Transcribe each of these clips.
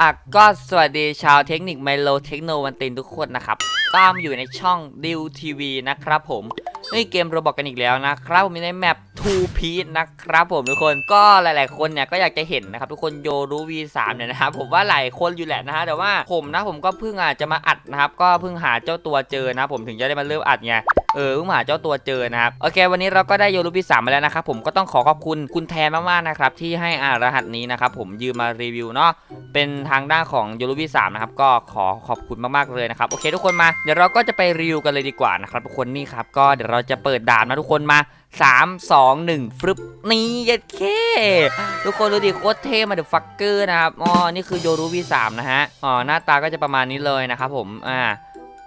อะก็สวัสดีชาวเทคนิคไมโลเทคโนวันตินทุกคนนะครับ ตามอยู่ในช่องดิวทีวีนะครับผมนี่เกมโรบอกกันอีกแล้วนะครับผมมีในแมป2 p e a c e นะครับผมทุกคนก็หลาย ๆ คนเนี่ยก็อยากจะเห็นนะครับทุกคนโยรู V3 เนี่ยนะครับผมว่าหลายคนอยู่แหละนะฮะแต่ว่าผมนะผมก็เพิ่งอาจจะมาอัดนะครับก็เพิ่งหาเจ้าตัวเจอนะผมถึงจะได้มาเริ่มอัดไง เออเพิ่งหาเจ้าตัวเจอนะครับโอเค วันนี้เราก็ได้โยรู V3 มมาแล้วนะครับผมก็ต้องขอขอบคุณคุณแทนมากๆนะครับที่ให้อารหัสนี้นะครับผมยืมมารีวิวเนาะเป็นทางด้านของยูรูบีสามนะครับก็ขอขอบคุณมากๆเลยนะครับโอเค ทุกคนมาเดี๋ยวเราก็จะไปรีวิวกันเลยดีกว่านะครับทุกคนนี่ครับก็เดี๋ยวเราจะเปิดดานนะทุกคนมา3 2 1ฟรึบนี่ย็ดเคทุกคนดูดิโคตรเท่มาเดอะฟักเกอร์นะครับอ๋อนี่คือโยรูบีสามนะฮะอ๋อหน้าตาก็จะประมาณนี้เลยนะครับผมอ่า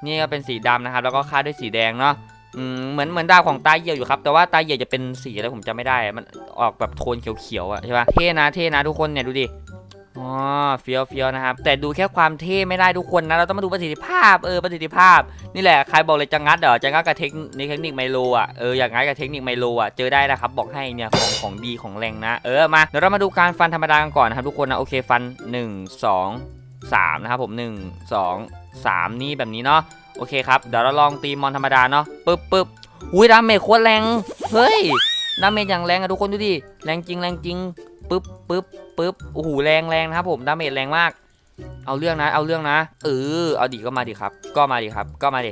นี่ก็เป็นสีดำนะครับแล้วก็คาดด้วยสีแดงเนาะ อืมเหมือนเหมือนดาวของตาเหยี่ยวอยู่ครับ แต่ว่าตาเหยี่ยวจะเป็นสีอะไรผมจำไม่ได้ มันออกแบบโทนเขียวๆอะใช่ปะเท่นะเท่นะทุกคนเนี่ยดูดิอ๋อเฟี้ยวเฟี้ยวนะครับ แต่ดูแค่ความเท่ไม่ได้ทุกคนนะ เราต้องมาดูประสิทธิภาพเออประสิทธิภาพ นี่แหละใครบอกเลยจะงัดเหรอจะงัดกับเทคนิคเทคนิคไมโลอะเอออยากงัดกับเทคนิคไมโลอะเจอได้นะครับบอกให้เนี่ยของของดีของแรงนะ เออมาเดี๋ยวเรามาดูการฟันธรรมดากันก่อนนะครับทุกคนนะโอเคฟัน 1 2 3นะครับผม 1 2 3 นี่แบบนี้เนาะโอเคครับ เดี๋ยวเราลองตีมอนธรรมดาเนาะปึ๊บปึ๊บอุ้ยดาเมจโคตรแรง เฮ้ยดาเมจอย่างแรงอะทุกคนดูดิแรงจริงแรงจริงปึ๊บปึ๊บปึ๊บโอ้โหแรงแรงนะครับผมดาเมจแรงมาก เอาเรื่องนะ เอาเรื่องนะเออเอาดิก็มาดิครับ ก็มาดิครับ ก็มาดิ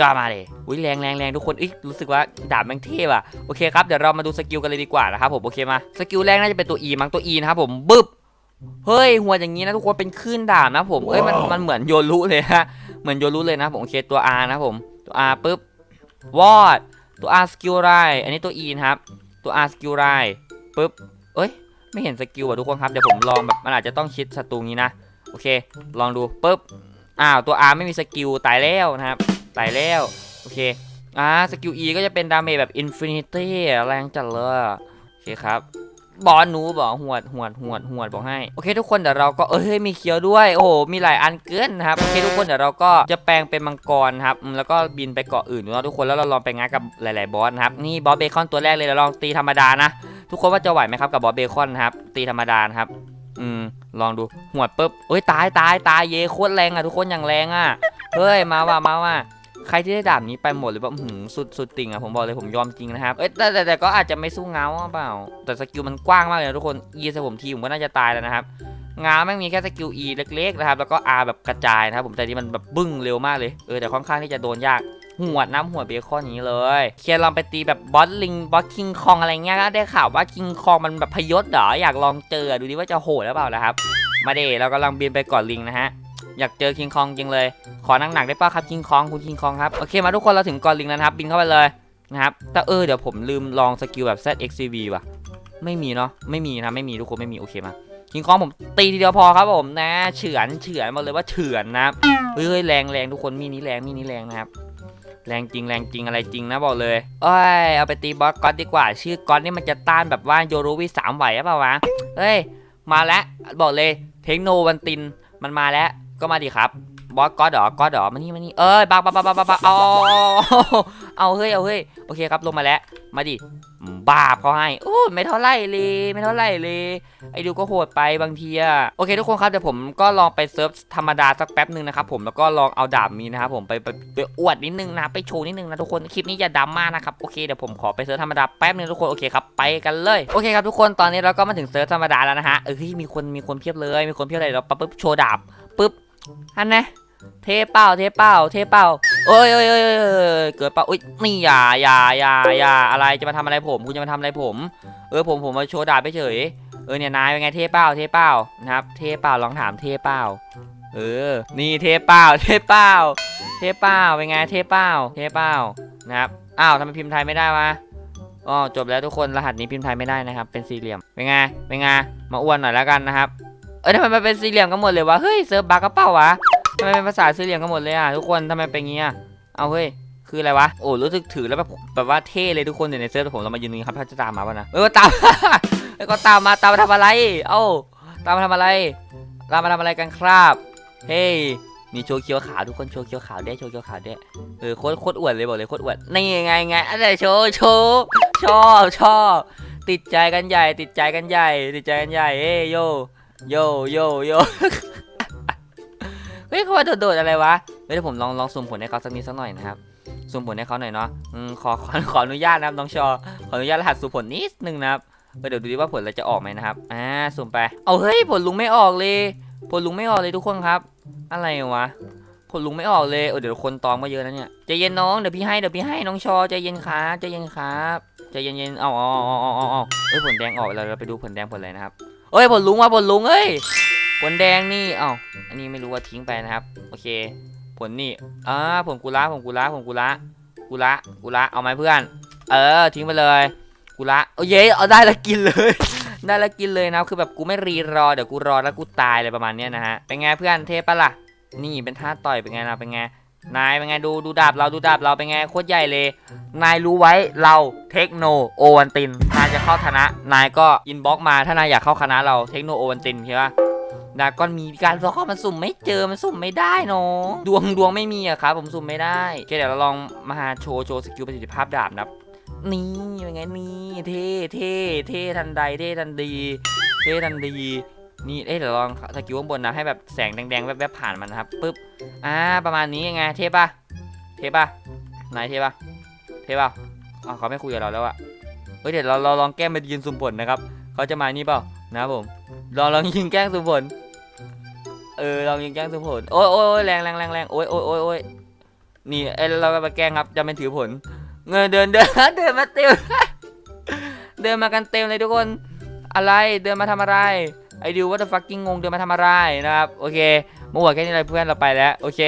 ก็มาดิอุ้ยแรงแรงแรงทุกคนอ้ยรู้สึกว่าดาบแม่งเท่อะโอเคครับเดี๋ยวเรามาดูสกิลกันเลยดีกว่านะครับผมโอเคมาสกิลแรกน่าจะเป็นตัว E มั้งตัว E นะครับผมบึ๊บ เฮ้ยหัวอย่างนี้นะทุกคนเป็นคลื่นดาบนะผมเอ้ยมันมันเหมือนโยรุเลยฮะเหมือนโยรุเลยนะผมโอเคตัว R นะผมตัว R ปึ๊บวอดตัว R สกิลไรอันนี้ตัว E นะครับตัว R สกิลไรปึ๊บเอ้ยไม่เห็นสกิลอะทุกคนครับเดี๋ยวผมลองแบบมันอาจจะต้องชิดศัตรูงี้นะโอเค ลองดูปุ๊บอ้าวตัว R ไม่มีสกิลตายแล้วนะครับตายแล้วโอเคอ่าสกิล E ก็จะเป็นดาเมจแบบอินฟินิตี้แรงจัดเลยโอเคครับ บอลหนูบอกหวดหวดหวดหวดบอกให้โอเค ทุกคนเดี๋ยวเราก็เอ้ยมีเคียวด้วยโอ้โหมีหลายอันเกินนะครับโอเคทุกคนเดี๋ยวเราก็จะแปลงเป็นมังกรครับอืมแล้วก็บินไปเกาะอื่นเนาะทุกคนแล้วเราลองไปงัดกับหลาย ๆ บอสนะครับนี่บอสเบคอนตัวแรกเลยเราลองตีธรรมดานะทุกคนว่าจะไหวไหมครับกับบอสเบคอนนะครับตีธรรมดานะครับอืมลองดูหัวดปุ๊บเอ้ยตายตายตายเยโคตรแรงอะทุกคนอย่างแรงอะเฮ้ยมาว่ะมาว่ะ ใครที่ได้ดาบนี้ไปหมดเลยแบบหืมสุดสุดติ่งอะผมบอกเลยผมยอมจริงนะครับเอ้ยแต่แต่แต่ก็อาจจะไม่สู้เงาอเปล่า แต่สกิลมันกว้างมากเลยทุกคน E ใส่ผมทีผมก็น่าจะตายแล้วนะครับงาแม่งมีแค่สกิล E เล็กๆนะครับ แล้วก็ R แบบกระจายนะครับผมแต่นี่มันแบบบึ้งเร็วมากเลย เออแต่ค่อนข้างที่จะโดนยากหัวน้ำหัวเบคอนอย่างนี้เลยเคียร์ลองไปตีแบบบอสลิงบอสคิงคองอะไรเงี้ยก็ได้ข่าวว่าคิงคองมันแบบพยศเหรออยากลองเจอดูดิว่าจะโหดหรือเปล่านะครับ มาเดเรากำลังบินไปเก่อนลิงนะฮะ อยากเจอคิงคองจริงเลย ขอหนักๆได้ป่ะครับคิงคองคุณคิงคองครับ โอเคมาทุกคนเราถึงกอลิงแล้วครับ บินเข้าไปเลยนะครับ แต่เออเดี๋ยวผมลืมลองสกิลแบบ ZXCV ว่ะ ไม่มีเนาะ ไม่มีนะ ไม่มีทุกคนไม่มีโอเคมาคิงคองผมตีทีเดียวพอครับผมนะเฉือนเฉือนมาเลยว่าเฉือนนะครับเฮ้ยแรงแรงทุกคนมีนี้แรงมีนี้แรงนะครับแรงจริงแรงจริงอะไรจริงนะบอกเลยเอ้ยเอาไปตีบอสก๊อตดีกว่า ชื่อก๊อตนี่มันจะต้านแบบว่าโยรูวิสามไหวหรือเปล่าวะเฮ้ยมาแล้วบอกเลยเทคโนวันตินมันมาแล้ว ก็มาดิครับบอสก๊อตเหรอก๊อตเหรอมานี่มานี่เอ้ยบักบักบักบักบักบักเอาเอาเฮ้ยเอาเฮ้ยโอเคครับลงมาแล้วมาดิบาบเขาให้โอ้ไม่เท่าไรเลยไม่เท่าไรเลยไอ้ดูก็โหดไปบางทีอะโอเคทุกคนครับเดี๋ยวผมก็ลองไปเซิร์ฟธรรมดาสักแป๊บหนึ่งนะครับผมแล้วก็ลองเอาดาบมีนะครับผมไปไปไปอวดนิดนึงนะไปโชว์นิดนึงนะทุกคนคลิปนี้อย่าดราม่านะครับโอเคเดี๋ยวผมขอไปเซิร์ฟธรรมดาแป๊บนึงทุกคนโอเคครับไปกันเลยโอเคครับทุกคนตอนนี้เราก็มาถึงเซิร์ฟธรรมดาแล้วนะฮะเอ้ยมีคนมีคนเพียบเลยมีคนเพียบเลยเราปั๊บปุ๊บโชว์ดาบปุ๊บ ฮันนะเทเป้าเทเป้าเทเป้าเอ้ยเอ้ยเอ้ยเออเกิดเป้าอุ้ยนี่อย่าอย่าอย่าอย่าอะไรจะมาทำอะไรผมคุณจะมาทำอะไรผม เออผมผมมาโชว์ดาบไปเฉยเออเนี่ยนายเป็นไงเทเป้าเทเป้านะครับ เทเป้าลองถามเทเป้าเออ นี่เทเป้าเทเป้าเทเป้าเป็นไงเทเป้าเทเป้านะครับอ้าวทำไมพิมพ์ไทยไม่ได้วะอ๋อจบแล้วทุกคนรหัสนี้พิมพ์ไทยไม่ได้นะครับ เป็นสี่เหลี่ยมเป็นไงเป็นไงมาอ้วนหน่อยแล้วกันนะครับ ออทำไมมันเป็นสี่เหลี่ยมกันหมดเลยวะ เฮ้ยเซิร์ฟบักกระเป๋าวะทำไมเป็นภาษาซื้อเหลี่ยมกันหมดเลยอะทุกคนทำไมเป็นงี้อะเอาเฮ้ยคืออะไรวะ โอ้รู้สึกถือแล้วแบบแบบว่าเท่เลยทุกคนเดี๋ยวในเซิร์ฟผมเรามายืนตรงนี้ครับถ้าจะตามมาป่ะนะเออตามเอ้ยก็ตามมาตามมาทำอะไร เอ้าตามมาทำอะไร ตามมาทำอะไรกันครับ เฮ้ยมีโชว์เคียวขาวทุกคนโชว์เคียวขาวได้โชว์เคียวขาวได้เออโคตรโคตรอวดเลยบอกเลยโคตรอวดนี่ไงไงอะไรโชว์โชว์ชอบชอบติดใจกันใหญ่ ติดใจกันใหญ่ ติดใจกันใหญ่เอ้ยโย โยโยโยเฮ้ยเขาว่าโดดๆอะไรวะเฮ้ยเดี๋ยวผมลองลองสุ่มผลให้เขาสักนิดสักหน่อยนะครับสุ่มผลให้เขาหน่อยเนาะอืมขอขอขออนุญาตนะครับน้องชอขออนุญาตรหัสสุ่มผลนิดนึงนะครับเออเดี๋ยวดูดิว่าผลเราจะออกไหมนะครับอ่าสุ่มไปเอาเฮ้ยผลลุงไม่ออกเลย ผลลุงไม่ออกเลยทุกคนครับ อะไรวะผลลุงไม่ออกเลยเออเดี๋ยวคนตองมาเยอะนะเนี่ยใจเย็นน้องเดี๋ยวพี่ให้เดี๋ยวพี่ให้น้องชอใจเย็นครับใจเย็นครับใจเย็นเย็นๆเอาเอาเอาเอาเอาเอาเฮ้ยผลแดงออกแล้วเราไปดูผลแดงผลอะไรนะครับ เอ้ยผลลุงว่าผลลุงเอ้ยผลแดงนี่เอ้าอันนี้ไม่รู้ว่าทิ้งไปนะครับ โอเค ผลนี่อ่าผลกุละผลกุละผลกุละกุละกุละเอาไหมเพื่อน เออ ทิ้งไปเลยกุละโอ้ยเย้เอาได้แล้วกินเลย ได้แล้วกินเลยนะคือแบบกูไม่รีรอเดี๋ยวกูรอแล้วกูตายเลยประมาณเนี้ยนะฮะเป็นไงเพื่อนเทปะล่ะนี่เป็นท่าต่อยเป็นไงล่ะเป็นไงนายเป็นไงดูดูดาบเราดูดาบเราเป็นไงโคตรใหญ่เลย นายรู้ไว้เราเทคโนโอวันติน นายจะเข้าคณะนายก็อินบ็อกมาถ้านายอยากเข้าคณะเราเทคโนโอวันตินใช่ปะดาก็มีการสอบมันสุ่มไม่เจอมันสุ่มไม่ได้น้องดวงดวงไม่มีอะครับ ผมสุ่มไม่ได้โอเคเดี๋ยวเราลองมาโชว์โชว์สกิลประสิทธิภาพดาบนะครับนี่เป็นไงนี่เท่เท่เท่ทันใดเท่ทันดีเท่ทันดีนี่เอ้ยเดี๋ยวลองสกิลข้างบนนะให้แบบแสงแดงๆแวบๆผ่านมันนะครับปึ๊บอ่าประมาณนี้ยังไงเท่ปะเท่ปะนายเท่ปะเท่ปะอ๋อเขาไม่คุยกับเราแล้วอะ เฮ้ยเดี๋ยวเราเราลองแกล้งไปยืนซุ่มผลนะครับเขาจะมานี่เปล่านะครับผมลองลองยิงแกล้งซุ่มผลเออลองยิงแกล้งซุ่มผลโอ้ยโอ้ยแรงแรงแรงแรงโอ้ยโอ้ยโอ้ยโอ้ยนี่เอ้ยเราไปแกล้งครับจะเป็นถือผล เงินเดินเดินเดินมาเต็มเดินมากันเต็มเลยทุกคนอะไรเดินมาทำอะไรไอดิวว่าจะฟักกิ้งงงเดินมาทำอะไรนะครับโอเคเมื่อวานแค่นี้เลยเพื่อนเราไปแล้วโอเค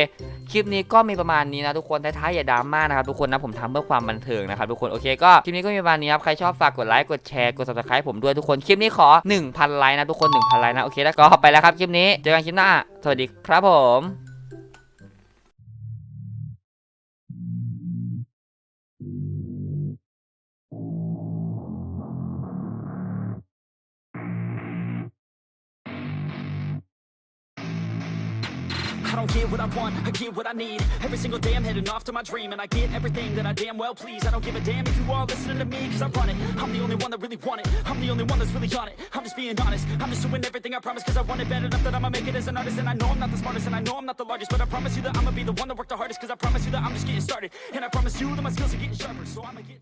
คลิปนี้ก็มีประมาณนี้นะทุกคนท้ายๆอย่าดราม่านะครับทุกคนนะผมทำเพื่อความบันเทิงนะครับทุกคนโอเคก็คลิปนี้ก็มีประมาณนี้ครับใครชอบฝากกดไลค์กดแชร์กด subscribe ผมด้วยทุกคนคลิปนี้ขอ 1,000 ไลค์นะทุกคน 1,000 ไลค์นะโอเคแล้วก็ไปแล้วครับคลิปนี้เจอกันคลิปหน้าสวัสดีครับผม don't get what I want, I get what I need. Every single day I'm heading off to my dream And I get everything that I damn well please. I don't give a damn if you all listening to me Cause I run it, I'm the only one that really want it. I'm the only one that's really on it. I'm just being honest, I'm just doing everything I promise Cause I want it bad enough that I'ma make it as an artist. And I know I'm not the smartest and I know I'm not the largest But I promise you that I'ma be the one that worked the hardest Cause I promise you that I'm just getting started. And I promise you that my skills are getting sharper So I'ma get